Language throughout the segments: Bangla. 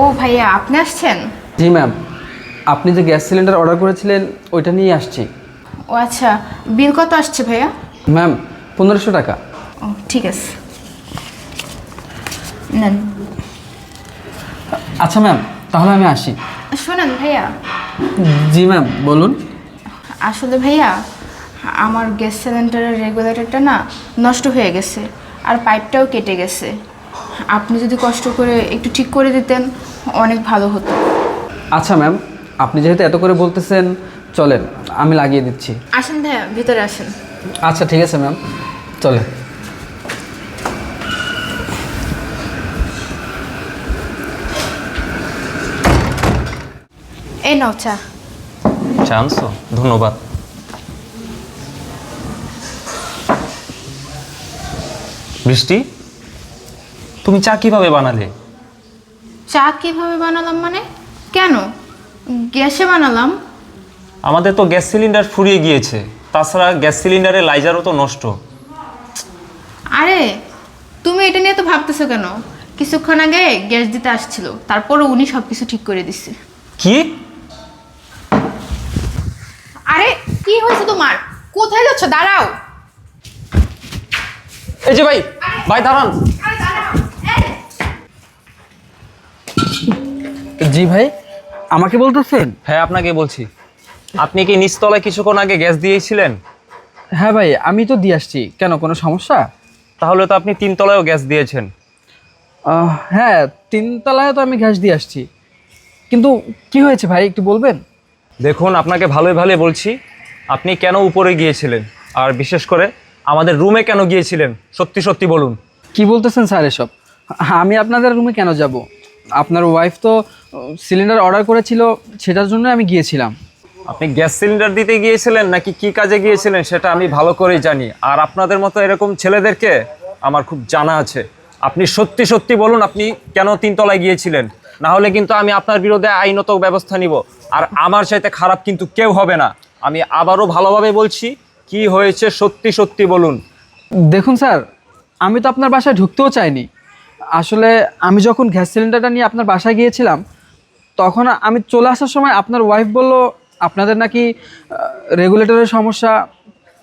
ও ভাইয়া আপনি আসছেন? জি ম্যাম আপনি যে গ্যাস সিলিন্ডার অর্ডার করেছিলেন ওইটা নিয়ে আসছি। ও আচ্ছা বিল কত আসছে ভাইয়া? ম্যাম পনেরোশো টাকা। ও ঠিক আছে। নেন। আচ্ছা ম্যাম তাহলে আমি আসি। শোনেন ভাইয়া। জি ম্যাম বলুন। আসলে ভাইয়া আমার গ্যাস সিলিন্ডারের রেগুলেটরটা না নষ্ট হয়ে গেছে আর পাইপটাও কেটে গেছে। আপনি যদি কষ্ট করে একটু ঠিক করে দিতেন অনেক ভালো হতো। আচ্ছা ম্যাম আপনি যেহেতু এত করে বলতেছেন চলেন আমি লাগিয়ে দিচ্ছি। আসেন ভাইয়া ভিতরে আসেন। আচ্ছা ঠিক আছে ম্যাম চলেন। এই নাও চা। চান্স ধন্যবাদ। বৃষ্টি? তুমি চা কীভাবে বানালে? চা কীভাবে বানালাম মানে? কেন? গ্যাসে বানালাম। আমাদের তো গ্যাস সিলিন্ডার ফুরিয়ে গিয়েছে। তাছাড়া গ্যাস সিলিন্ডারের লাইজারও তো নষ্ট। আরে তুমি এটা নিয়ে তো ভাবতেছো কেন? কিছুক্ষণ আগে গ্যাস দিতে আসছিল তারপরও উনি সব কিছু ঠিক করে দিচ্ছে কি? আরে কি হয়েছে তোমার? কোথায় যাচ্ছ? দাঁড়াও। এই যে ভাই ভাই দাঁড়ান আরে দাঁড়াও জি ভাই আমাকে বলতেছেন? হ্যাঁ আপনাকে বলছি। আপনি কি নিচতলায় কিছুক্ষণ আগে গ্যাস দিয়েছিলেন? হ্যাঁ ভাই আমি তো দিয়ে আসছি। কেন কোনো সমস্যা? তাহলে তো আপনি তিনতলায়ও গ্যাস দিয়েছেন। আহ, হ্যাঁ তিনতলায় তো আমি গ্যাস দিয়ে আসছি। কিন্তু কি হয়েছে ভাই একটু বলবেন? দেখুন আপনাকে ভালোই ভালোই বলছি। আপনি কেন উপরে গিয়েছিলেন? আর বিশেষ করে আমাদের রুমে কেন গিয়েছিলেন? সত্যি সত্যি বলুন। কি বলতেছেন স্যার এসব? আমি আপনাদের রুমে কেন যাব? আপনার ওয়াইফ তো সিলিন্ডার অর্ডার করেছিল সেটার জন্য আমি গিয়েছিলাম। আপনি গ্যাস সিলিন্ডার দিতে গিয়েছিলেন নাকি কি কাজে গিয়েছিলেন সেটা আমি ভালো করেই জানি। আর আপনাদের মতো এরকম ছেলেদেরকে আমার খুব জানা আছে। আপনি সত্যি সত্যি বলুন আপনি কেন তিনতলায় গিয়েছিলেন? না হলে কিন্তু আমি আপনার বিরুদ্ধে আইনত ব্যবস্থা নিব। আর আমার সাথে খারাপ কিন্তু কেউ হবে না। আমি আবারও ভালোভাবে বলছি কি হয়েছে সত্যি সত্যি বলুন। দেখুন স্যার আমি তো আপনার বাসায় ঢুকতেও চাইনি। আসলে আমি যখন গ্যাস সিলিন্ডারটা নিয়ে আপনার বাসায় গিয়েছিলাম তখন আমি চলে আসার সময় আপনার ওয়াইফ বলল আপনাদের নাকি রেগুলেটরের সমস্যা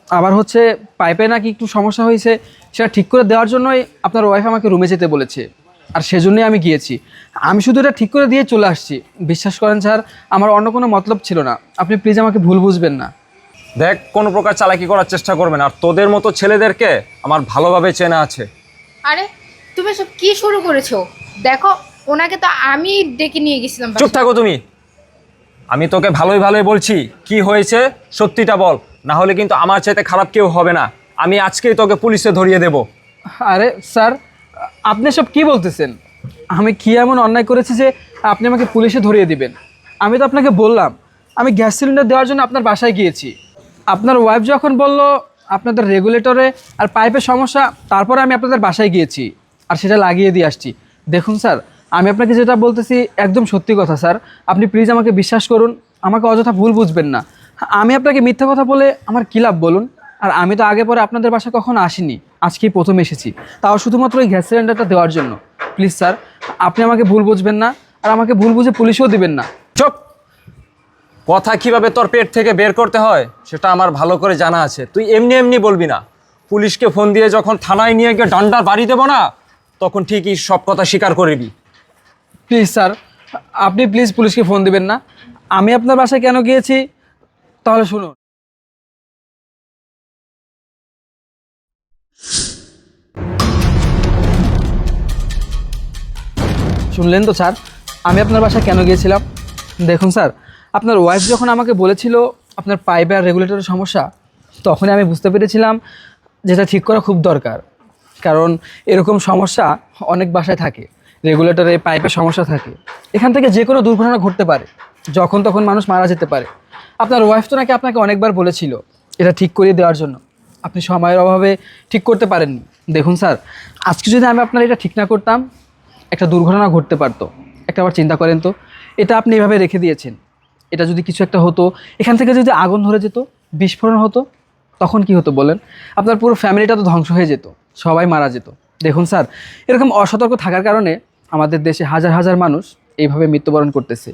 আবার হচ্ছে পাইপে নাকি একটু সমস্যা হয়েছে সেটা ঠিক করে দেওয়ার জন্যই আপনার ওয়াইফ আমাকে রুমে যেতে বলেছে। আর সেজন্যই আমি গিয়েছি। আমি শুধু এটা ঠিক করে দিয়ে চলে আসছি। বিশ্বাস করেন স্যার আমার অন্য কোনো মতলব ছিল না। আপনি প্লিজ আমাকে ভুল বুঝবেন না। দেখ কোনো প্রকার চালাকি করার চেষ্টা করবেন আর তোদের মতো ছেলেদেরকে আমার ভালোভাবে চেনা আছে। আরে তুমি সব কি শুরু করেছ? দেখো ওনাকে তো আমি ডেকে নিয়ে গেছিলাম চুপ থাকো তুমি। আমি তোকে ভালোই ভালোই বলছি কি হয়েছে সত্যিটা বল। না হলে কিন্তু আমার চাইতে খারাপ কেউ হবে না। আমি আজকেই তোকে পুলিশে ধরিয়ে দেব। আরে স্যার আপনি সব কি বলতেছেন? আমি কি এমন অন্যায় করেছি যে আপনি আমাকে পুলিশে ধরিয়ে দিবেন? আমি তো আপনাকে বললাম আমি গ্যাস সিলিন্ডার দেওয়ার জন্য আপনার বাসায় গিয়েছি। আপনার ওয়াইফ যখন বলল আপনাদের রেগুলেটরে আর পাইপের সমস্যা তারপরে আমি আপনাদের বাসায় গিয়েছি। আর সেটা লাগিয়ে দিয়ে আসছি। দেখুন স্যার, আমি আপনাকে যেটা বলতেছি একদম সত্যি কথা স্যার। আপনি প্লিজ আমাকে বিশ্বাস করুন, আমাকে অযথা ভুল বুঝবেন না। আমি আপনাকে মিথ্যা কথা বলে আমার কী লাভ বলুন? আর আমি তো আগে পরে আপনাদের বাসায় কখনো আসিনি, আজকেই প্রথম এসেছি। তাও শুধুমাত্র ওই গ্যাস সিলিন্ডারটা দেওয়ার জন্য। প্লিজ স্যার, আপনি আমাকে ভুল বুঝবেন না, আর আমাকে ভুল বুঝে পুলিশেও দিবেন না। চুপ! কথা কীভাবে তোর পেট থেকে বের করতে হয়, সেটা আমার ভালো করে জানা আছে। তুই এমনি এমনি বলবি না। পুলিশকে ফোন দিয়ে যখন থানায় নিয়ে গিয়ে ডান্ডার বাড়ি দেবো না তখন ঠিকই সব কথা স্বীকার করবি প্লিজ স্যার, আপনি প্লিজ পুলিশকে ফোন দিবেন না। আমি আপনার বাসায় কেন গিয়েছি, তাহলে শুনুন। শুনলেন তো স্যার, আমি আপনার বাসায় কেন গিয়েছিলাম? দেখুন স্যার, আপনার ওয়াইফ যখন আমাকে বলেছিল আপনার পাইপ আর রেগুলেটরের সমস্যা, তখনই আমি বুঝতে পেরেছিলাম যেটা ঠিক করা খুব দরকার। কারণ এরকম সমস্যা অনেক বাসায় থাকে। রেগুলেটরে পাইপের সমস্যা থাকে। এখান থেকে যে কোনো দুর্ঘটনা ঘটতে পারে। যখন তখন মানুষ মারা যেতে পারে। আপনার ওয়াইফ তো নাকি আপনাকে অনেকবার বলেছিল এটা ঠিক করিয়ে দেওয়ার জন্য। আপনি সময়ের অভাবে ঠিক করতে পারেননি। দেখুন স্যার আজকে যদি আমি আপনার এটা ঠিক না করতাম, একটা দুর্ঘটনা ঘটতে পারতো। একটা আবার চিন্তা করেন তো, এটা আপনি এভাবে রেখে দিয়েছেন। এটা যদি কিছু একটা হতো, এখান থেকে যদি আগুন ধরে যেত, বিস্ফোরণ হতো তখন কি হতো বলেন? আপনার পুরো ফ্যামিলিটা তো ধ্বংস হয়ে যেত, সবাই মারা যেত। দেখুন স্যার, এরকম অসতর্ক থাকার কারণে আমাদের দেশে হাজার হাজার মানুষ এইভাবে মৃত্যুবরণ করতেছে,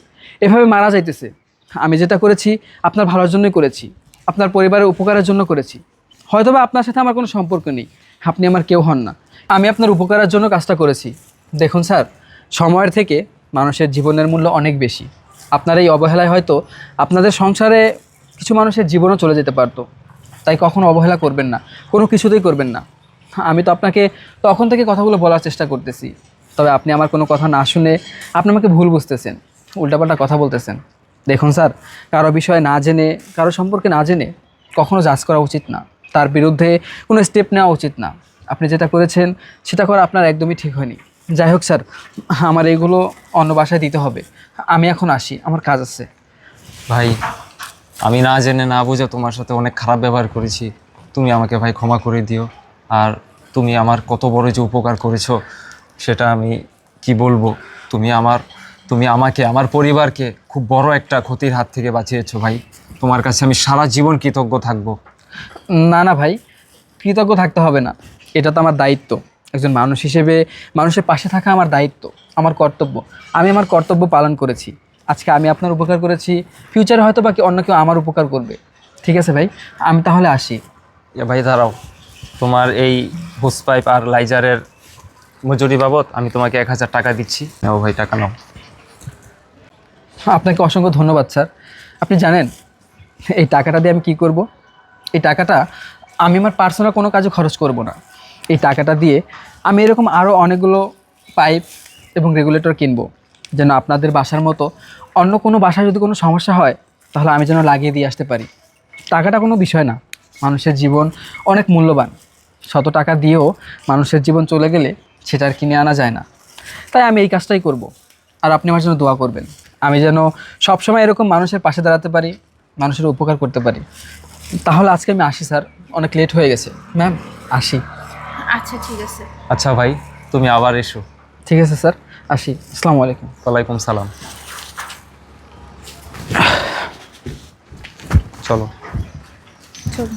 এভাবে মারা যাইতেছে। আমি যেটা করেছি, আপনার ভালোর জন্যই করেছি, আপনার পরিবারের উপকারের জন্য করেছি। হয়তোবা আপনার সাথে আমার কোনো সম্পর্ক নেই, আপনি আমার কেউ হন না। আমি আপনার উপকারের জন্য কাজটা করেছি। দেখুন স্যার, সময়ের থেকে মানুষের জীবনের মূল্য অনেক বেশি। আপনার এই অবহেলায় হয়তো আপনাদের সংসারে কিছু মানুষের জীবনও চলে যেতে পারতো। তাই কখনো অবহেলা করবেন না, কোনো কিছুতেই করবেন না। আমি তো আপনাকে তখন থেকে কথাগুলো বলার চেষ্টা করতেছি, তবে আপনি আমার কোনো কথা না শুনে আপনি আমাকে ভুল বুঝতেছেন, উল্টাপাল্টা কথা বলতেছেন। দেখুন স্যার, কারও বিষয়ে না জেনে, কারও সম্পর্কে না জেনে কখনো জাজ করা উচিত না, তার বিরুদ্ধে কোনো স্টেপ নেওয়া উচিত না। আপনি যেটা করেছেন, সেটা করা আপনার একদমই ঠিক হয়নি। যাই হোক স্যার, আমার এইগুলো অন্য বাসায় দিতে হবে। আমি এখন আসি, আমার কাজ আছে। ভাই আমি না জেনে না বুঝে তোমার সাথে অনেক খারাপ ব্যবহার করেছি। তুমি আমাকে ভাই ক্ষমা করে দিও। আর তুমি আমার কত বড় যে উপকার করেছ, সেটা আমি কি বলব? তুমি আমার, তুমি আমাকে, আমার পরিবারকে খুব বড় একটা ক্ষতির হাত থেকে বাঁচিয়েছো ভাই। তোমার কাছে আমি সারা জীবন কৃতজ্ঞ থাকব। না না ভাই, কৃতজ্ঞ থাকতে হবে না। এটা তো আমার দায়িত্ব। একজন মানুষ হিসেবে, মানুষের পাশে থাকা আমার দায়িত্ব, আমার কর্তব্য। আমি আমার কর্তব্য পালন করেছি। আজকে আমি আপনার উপকার করেছি। ফিউচারে হয়তো বাকি অন্য কেউ আমার উপকার করবে। ঠিক আছে ভাই? আমি তাহলে আসি। এ ভাই দাঁড়াও। তোমার এই হোস পাইপ আর লাইজারের মজুরি বাবদ আমি তোমাকে এক হাজার টাকা দিচ্ছি। নাও ভাই টাকা নাও। আপনাকে অসংখ্য ধন্যবাদ স্যার। আপনি জানেন এই টাকাটা দিয়ে আমি কি করব? এই টাকাটা আমি আমার পার্সোনাল কোনো কাজে খরচ করব না। এই টাকাটা দিয়ে আমি এরকম আরও অনেকগুলো পাইপ এবং রেগুলেটর কিনবো। যেন আপনাদের বাসার মতো অন্য কোনো বাসায় যদি কোনো সমস্যা হয় তাহলে আমি যেন লাগিয়ে দিয়ে আসতে পারি। টাকাটা কোনো বিষয় না। মানুষের জীবন অনেক মূল্যবান। শত টাকা দিয়েও মানুষের জীবন চলে গেলে সেটা আর কিনে আনা যায় না। তাই আমি এই কাজটাই করব। আর আপনি আমার জন্য দোয়া করবেন। আমি যেন সবসময় এরকম মানুষের পাশে দাঁড়াতে পারি মানুষের উপকার করতে পারি। তাহলে আজকে আমি আসি স্যার। অনেক লেট হয়ে গেছে। ম্যাম আসি। আচ্ছা ঠিক আছে। আচ্ছা ভাই তুমি আবার এসো। ঠিক আছে স্যার। আসি। আসসালামু আলাইকুম। ওয়ালাইকুম সালাম। চলো। চলো।